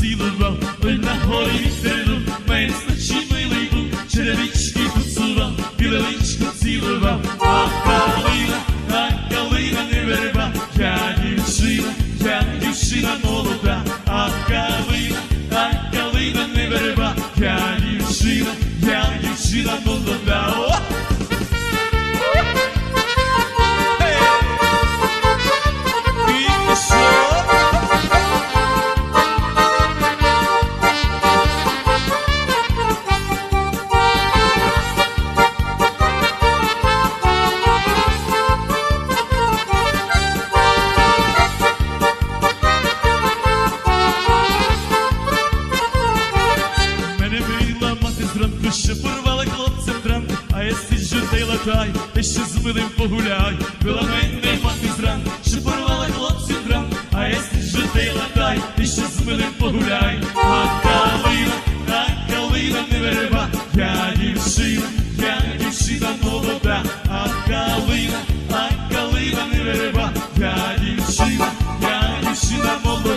see the й латай, та ще з милим погуляй. Била мене мати зранку, що порвала хлопцем дранку, а я сиджу та й латай, та ще з милим погуляй. А калина, а калина не верба, я дівчина, я дівчина молода, а калина, а калина не верба, я дівчина, я дівчина молода.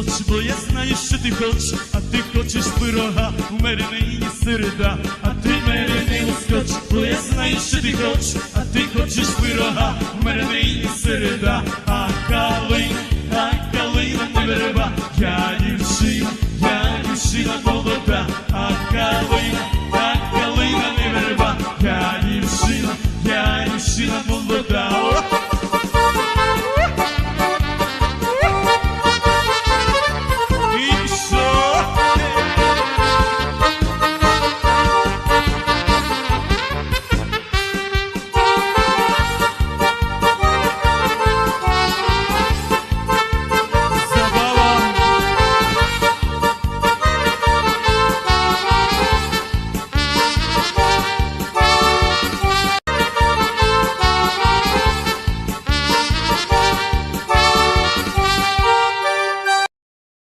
хоч, бо я знаю, що ти хоч, а ти хочеш пирога, у мене нині середа, а ти мене не ускоч, бо я знаю, що ти хоч, а ти хочеш пирога, у мене нині середа, а калина, а калина не береба, я дівчина, я дівчина молода, а калина, а калина не береба, я